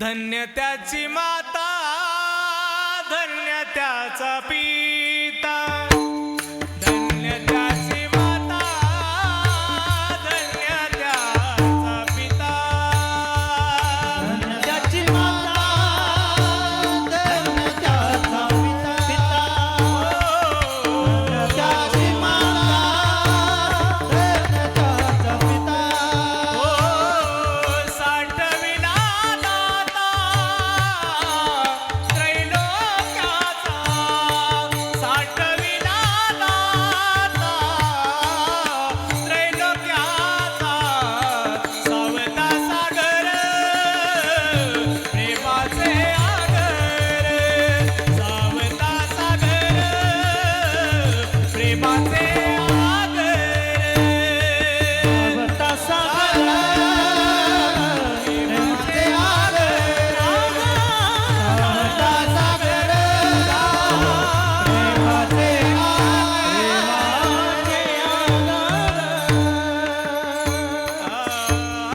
धन्य त्याची माता. Pase.